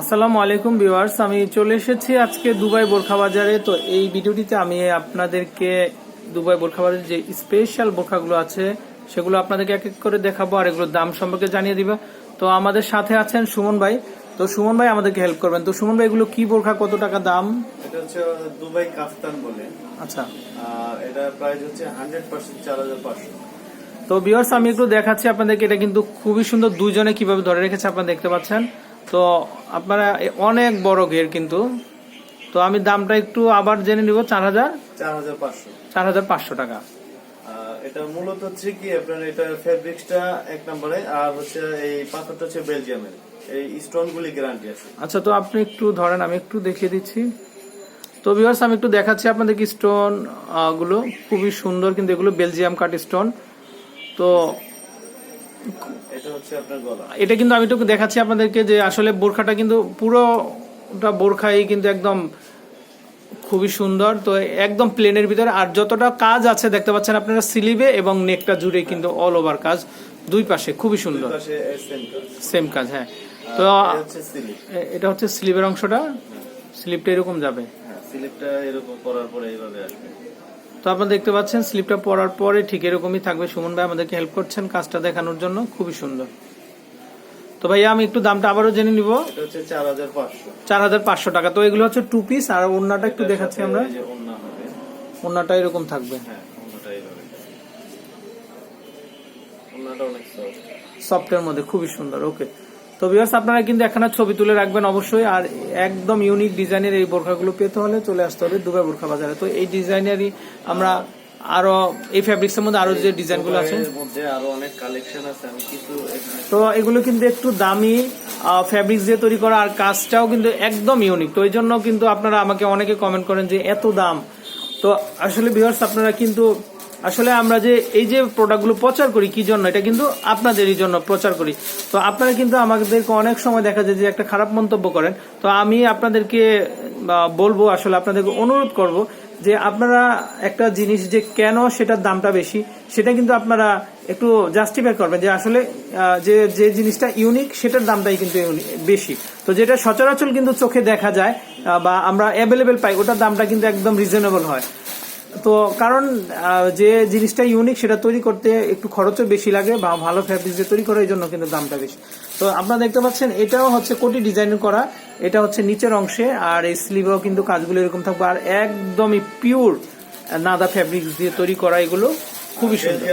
আসসালামু আলাইকুম ভিউয়ার্স আমি চলে এসেছি আজকে দুবাই বোরখা বাজারে। তো এই ভিডিওটিতে আমি আপনাদেরকে দুবাই বোরখা বাজারে যে স্পেশাল বোরখাগুলো আছে সেগুলো আপনাদেরকে এক এক করে দেখাবো আর এগুলোর দাম সম্পর্কে জানিয়ে দিব। তো আমাদের সাথে আছেন সুমন ভাই। তো সুমন ভাই আমাদেরকে হেল্প করবেন। তো সুমন ভাই এগুলো কি বোরখা? কত টাকা দাম? এটা হচ্ছে দুবাই কাফতান বলে। আচ্ছা। আর এটা প্রাইস হচ্ছে হান্ড্রেড পার্সেন্ট চার হাজার পাঁচশো। তো ভিউয়ার্স আমি একটু দেখাচ্ছি আপনাদেরকে। এটা কিন্তু খুবই সুন্দর। দুইজনে কীভাবে ধরে রেখেছে আপনারা দেখতে পাচ্ছেন। তো আপনারা অনেক বড় ঘের কিন্তু। তো আমি দামটা একটু আবার জেনে নিব চার হাজার? চার হাজার পাঁচশো। টাকা। এটা মূলত হচ্ছে কি আপনার এটা ফেব্রিক্সটা এক নম্বরে আর হচ্ছে এই পাথরটা হচ্ছে বেলজিয়ামের। এই স্টোন গুলি গ্যারান্টি আছে। আচ্ছা তো আপনি একটু ধরেন আমি একটু দেখিয়ে দিচ্ছি। তো ভিউয়ার্স আমি একটু দেখাচ্ছি আপনাদেরকে স্টোনগুলো। খুবই সুন্দর কিন্তু এগুলো বেলজিয়াম কাট স্টোন তো এটা কিন্তু আমি একটু দেখাচ্ছি আপনাদেরকে যে আসলে বোরখাটা কিন্তু পুরোটা বোরখাই কিন্তু একদম খুবই সুন্দর। তো একদম প্লেনের ভিতরে। আর যতটা কাজ আছে দেখতে পাচ্ছেন আপনারা স্লিভে এবং নেকটা জুড়ে কিন্তু অল ওভার কাজ। দুই পাশে খুবই সুন্দর। সেম কাজ। হ্যাঁ। তো এটা হচ্ছে স্লিভের অংশটা। স্লিপটা এরকম যাবে। হ্যাঁ স্লিপটা এরকম করার পরে এইভাবে আসবে। তো আপনারা দেখতে পাচ্ছেন স্লিপটা পরার পরে ঠিক এরকমই থাকবে। সুমন ভাই আমাদেরকে হেল্প করছেন কাজটা দেখানোর জন্য। খুবই সুন্দর। তো ভাইয়া আমি একটু দামটা আবারও জেনে নিব। চার হাজার পাঁচশো। টাকা। তো এগুলো হচ্ছে টু পিস আর ওড়নাটা একটু দেখাচ্ছি আমরা। ওড়নাটা এরকম থাকবে। হ্যাঁ সফটের মধ্যে খুবই সুন্দর। ওকে তো ভিউয়ার্স আপনারা কিন্তু এখানে ছবি তুলে রাখবেন অবশ্যই আর একদম ইউনিক ডিজাইনের এই বোরখাগুলো পেতে হলে চলে আসতে হবে দুবাই বোরখা বাজারে। তো এই ডিজাইনেরই আমরা আরও এই ফ্যাব্রিক্সের মধ্যে আরও যে ডিজাইনগুলো আছে। আরও অনেক কালেকশন আছে আমি কিছু এখানে তো এগুলো কিন্তু একটু দামি ফ্যাব্রিক্স দিয়ে তৈরি করা আর কাজটাও কিন্তু একদম ইউনিক তো এই জন্য কিন্তু আপনারা আমাকে অনেকে কমেন্ট করেন যে এত দাম। তো আসলে ভিউয়ার্স আপনারা কিন্তু আসলে আমরা যে এই যে প্রোডাক্টগুলো প্রচার করি, কি জন্য? এটা কিন্তু আপনাদেরই জন্য প্রচার করি। তো আপনারা কিন্তু আমাদেরকে অনেক সময় দেখা যায় যে একটা খারাপ মন্তব্য করেন। তো আমি আপনাদেরকে বলব, আসলে আপনাদেরকে অনুরোধ করব যে আপনারা একটা জিনিস যে কেন সেটার দামটা বেশি, সেটা কিন্তু আপনারা একটু জাস্টিফাই করবেন যে আসলে যে যে জিনিসটা ইউনিক সেটার দামটাই কিন্তু বেশি। তো যেটা সচরাচর কিন্তু চোখে দেখা যায় বা আমরা অ্যাভেলেবেল পাই, ওটার দামটা কিন্তু একদম রিজনেবল হয়। তো কারণ যে জিনিসটা ইউনিক সেটা তৈরি করতে একটু খরচও বেশি লাগে বা ভালো ফ্যাব্রিক দিয়ে তৈরি করার জন্য কিন্তু দামটা বেশি। তো আপনারা দেখতে পাচ্ছেন এটাও হচ্ছে কোটি ডিজাইন করা এটা হচ্ছে নিচের অংশে আর এই স্লিভেও কিন্তু কাজগুলো এরকম থাকবে আর একদমই পিওর নাদা ফ্যাব্রিক দিয়ে তৈরি করা এগুলো খুবই সুন্দর।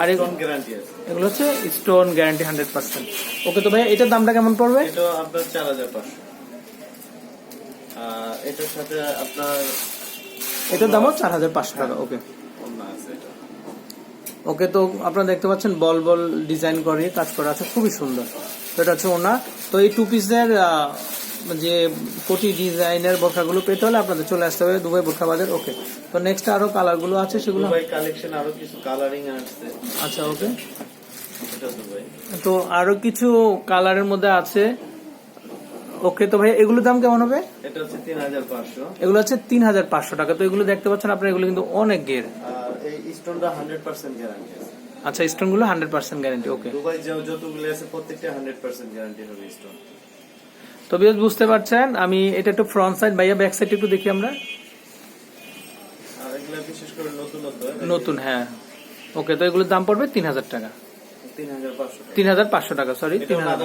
আর এগুলো হচ্ছে stone guarantee hundred percent okay তো ভাই এটার দামটা কেমন পড়বে? এটা আপনার চার হাজার পাঁচশো। এটার সাথে আপনার এটার দামও চার হাজার পাঁচশো টাকা ওকে। আছে ওকে তো আপনারা দেখতে পাচ্ছেন বল বল ডিজাইন করে কাজ করা আছে খুবই সুন্দর। তো এটা হচ্ছে ওনা। তো এই টু পিসের যে কোটি ডিজাইনের বোরখাগুলো পেতে হলে আপনাদের চলে আসতে হবে দুবাই বোরখা বাজার ওকে। তো নেক্সট আরও কালারগুলো আছে সেগুলো? কালেকশন আরও কিছু কালারিং আসছে। আচ্ছা ওকে। তো আরও কিছু কালারের মধ্যে আছে। ওকে তো ভাই এগুলোর দাম কেমন হবে? এটা হচ্ছে তিন হাজার পাঁচশো। এগুলো হচ্ছে তিন হাজার পাঁচশো টাকা। তো এগুলো দেখতে পাচ্ছেন আপনারা এগুলো কিন্তু অনেক গের আর এই স্টোনটা হান্ড্রেড পার্সেন্ট গ্যারান্টি আছে। আচ্ছা স্টোনগুলো hundred percent guarantee okay Dubai যে- যতগুলো আছে প্রত্যেকটা হান্ড্রেড পার্সেন্ট গ্যারান্টি হবে স্টোন তো বিয়াস বুঝতে পারছেন আমি এটা একটু ফ্রন্ট সাইড বাইয়া ব্যাক সাইড একটু দেখি আমরা। আর এগুলো বিশেষ করে নতুনত্ব নতুন হ্যাঁ। ওকে তো এগুলোর দাম পড়বে তিন হাজার টাকা। তিন হাজার পাঁচশো টাকা। সরি এটা তিন হাজার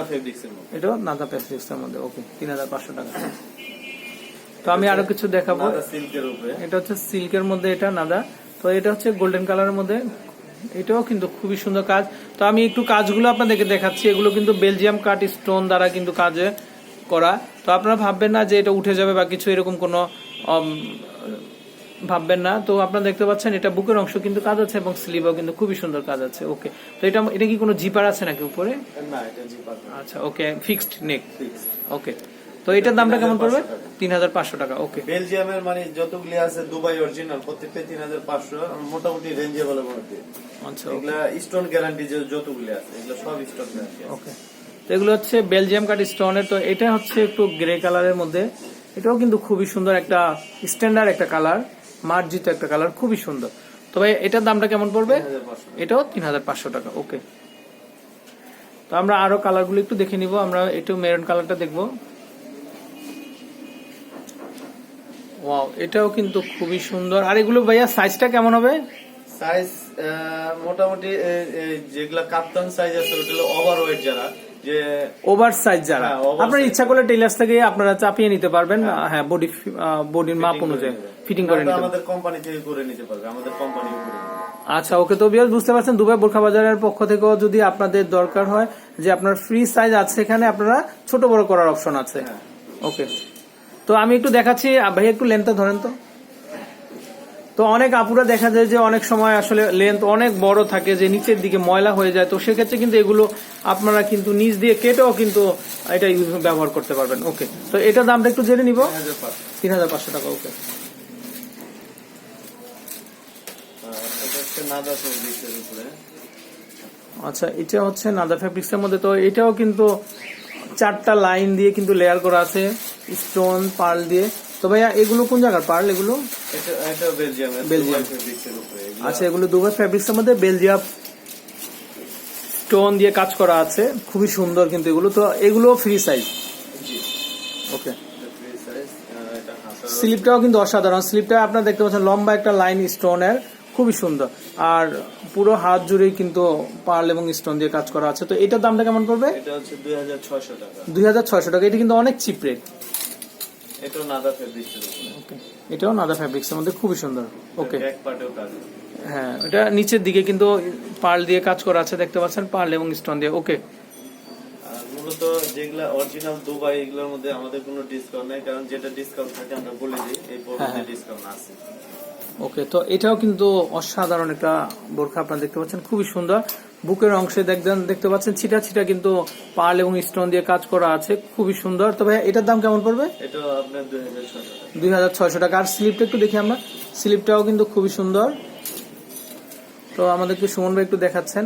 নাদা ফেব্রিক্স এর মধ্যে ওকে তিন হাজার পাঁচশো টাকা। তো আমি আরও কিছু দেখাবো। এটা হচ্ছে সিল্কের মধ্যে এটা নাদা তো এটা হচ্ছে গোল্ডেন কালারের মধ্যে। এটাও কিন্তু খুবই সুন্দর কাজ। তো আমি একটু কাজগুলো আপনাদেরকে দেখাচ্ছি। এগুলো কিন্তু বেলজিয়াম কাট স্টোন দ্বারা কিন্তু কাজে করা। তো আপনারা ভাববেন না যে এটা উঠে যাবে বা কিছু এরকম কোনো ভাববেন না। তো আপনারা দেখতে পাচ্ছেন এটা বুকের অংশ কিন্তু কাজ আছে এবং স্লিভও কিন্তু খুবই সুন্দর কাজ আছে। ওকে তো এটা এটা কি কোনো জিপার আছে নাকি উপরে? না এটা জিপার আচ্ছা ওকে ফিক্সড নেক ওকে তো এটার দামটা কেমন পড়বে? তিন হাজার পাঁচশো টাকা। ওকে বেলজিয়ামের মানে যতগুলি আছে দুবাই অরিজিনাল প্রত্যেকটা তিন হাজার পাঁচশো। মোটামুটি রেঞ্জেবল মধ্যে। আচ্ছা এগুলা স্টোন গ্যারান্টি যে যতগুলি আছে এগুলো সব স্টোন গ্যারান্টি ওকে তো এগুলো হচ্ছে বেলজিয়াম কাট স্টোনের তো এটা হচ্ছে একটু গ্রে কালারের মধ্যে। এটাও কিন্তু খুবই সুন্দর একটা স্ট্যান্ডার্ড একটা কালার মার্জিত একটা কালার খুবই সুন্দর। তবে এটার দামটা কেমন পড়বে? এটাও তিন হাজার পাঁচশো টাকা ওকে। তো আমরা আরও কালারগুলো একটু দেখে নিব আমরা একটু মেরুন কালারটা দেখব। এটাও কিন্তু খুবই সুন্দর। আর এগুলো ভাইয়া সাইজটা কেমন হবে? সাইজ মোটামুটি যেগুলা কাপ্তান সাইজ আছে ওটা হলো ওভার ওয়েট যারা যে ওভার সাইজ যারা। হ্যাঁ, আপনার ইচ্ছা করলে টেলার্স থেকে আপনারা চাপিয়ে নিতে পারবেন হ্যাঁ। বডি বডির মাপ অনুযায়ী ফিটিং করে নিতে আমাদের কোম্পানি থেকে করে নিতে পারবে আমাদের কোম্পানি করে আচ্ছা ওকে তো বিয়াস বুঝতে পারছেন দুবাই বোরখা বাজারের পক্ষ থেকেও যদি আপনাদের দরকার হয় যে আপনার ফ্রি সাইজ আছে এখানে আপনারা ছোট বড় করার অপশন আছে। হ্যাঁ। ওকে তো আমি একটু দেখাচ্ছি ভাই একটু লেন্থটা ধরেন তো। তো অনেক আপুরা দেখা যায় যে অনেক সময় আসলে লেন্থ অনেক বড় থাকে যে নিচের দিকে ময়লা হয়ে যায়। তো সেক্ষেত্রে কিন্তু এগুলো আপনারা কিন্তু নিচ দিয়ে কেটেও কিন্তু এটা ইউজ ব্যবহার করতে পারবেন। ওকে তো এটার দামটা একটু জেনে নিব। তিন হাজার পাঁচশো। টাকা ওকে আচ্ছা এটা হচ্ছে নাদা ফ্যাব্রিক্স এর মধ্যে। তো এটাও কিন্তু চারটা লাইন দিয়ে কিন্তু লেয়ার করা আছে। স্টোন পার্ল দিয়ে। তো ভাইয়া এগুলো কোন জায়গার? পার্ল এগুলো? বেলজিয়াম। আচ্ছা এগুলো দুবাই ফ্যাব্রিক্স এর মধ্যে বেলজিয়াম স্টোন দিয়ে কাজ করা আছে। খুবই সুন্দর কিন্তু এগুলো। তো এগুলো ফ্রি সাইজ ওকে স্লিপটাও কিন্তু অসাধারণ। স্লিপটা আপনারা দেখতে পাচ্ছেন লম্বা একটা লাইন স্টোনের খুবই সুন্দর। আর পুরো হাত জুড়েই কিন্তু পার্ল এবং স্টোন দিয়ে কাজ করা আছে। তো এটার দামটা কেমন পড়বে? এটা হচ্ছে দুই হাজার ছয়শো টাকা। দুই হাজার ছয়শো টাকা। এটা কিন্তু অনেক চিপ রেট এটাও নাদা ফেব্রিক্সের ওকে এটাও নাদা মধ্যে খুবই সুন্দর। ওকে ব্যাক পার্টেও কাজ হ্যাঁ এটা নিচের দিকে কিন্তু পার্ল দিয়ে কাজ করা আছে দেখতে পাচ্ছেন পার্ল এবং স্টোন দিয়ে। ওকে মূলত যেগুলা অরিজিনাল দুবাই এগুলোর মধ্যে আমাদের কোনো ডিসকাউন্ট নেই কারণ যেটা ডিসকাউন্ট থাকে আমরা বলে দিই এই হ্যাঁ, পর্যন্ত হ্যাঁ। ডিসকাউন্ট আছে। ওকে তো এটাও কিন্তু অসাধারণ একটা বোরখা আপনারা দেখতে পাচ্ছেন খুবই সুন্দর। বুকের অংশে দেখবেন দেখতে পাচ্ছেন ছিটা ছিটা কিন্তু পার্ল এবং স্টোন দিয়ে কাজ করা আছে খুবই সুন্দর। তবে এটার দাম কেমন পড়বে? এটা আপনার দুই হাজার ছয়শো টাকা। আর স্লিপটা একটু দেখি আমরা। স্লিপটাও কিন্তু খুবই সুন্দর। তো আমাদেরকে সুমন ভাই একটু দেখাচ্ছেন।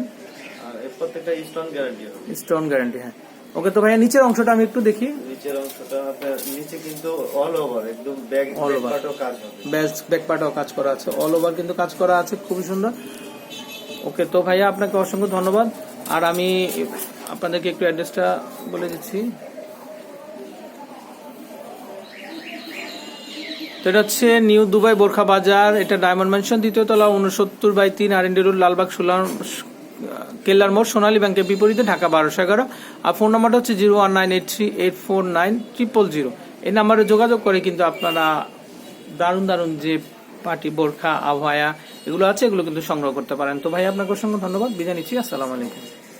আর প্রত্যেকটা স্টোন গ্যারান্টি স্টোন গ্যারান্টি হ্যাঁ। ওকে তো ভাইয়া নিচের অংশটা আমি একটু দেখি। নিচের অংশটা আপনার নিচে কিন্তু অল ওভার একদম All over. পার্টও কাজ হবে। ব্যাক ব্যাক পার্টও কাজ করা আছে। অল ওভার কিন্তু কাজ করা আছে খুবই সুন্দর। ওকে, তো ভাইয়া আপনাকে অসংখ্য ধন্যবাদ। আর আমি আপনাদেরকে একটু অ্যাড্রেসটা বলে দিচ্ছি। তো এটা হচ্ছে নিউ দুবাই বোরখা বাজার, এটা ডায়মন্ড ম্যানশন, দ্বিতীয় তলা উনসত্তর বাই তিন আর রোড লালবাগ সোলার কেল্লার মোড়, সোনালী ব্যাংকের বিপরীতে, ঢাকা বারোশো এগারো। আর ফোন নাম্বারটা হচ্ছে zero one nine eight three eight four nine triple zero. এই নাম্বারে যোগাযোগ করে কিন্তু আপনারা দারুণ দারুণ যে পার্টি, বোরখা, আবহাওয়া, এগুলো আছে, এগুলো কিন্তু সংগ্রহ করতে পারেন। তো ভাই, আপনাকে অসংখ্য ধন্যবাদ। বিদায় নিচ্ছি। আসসালামু আলাইকুম।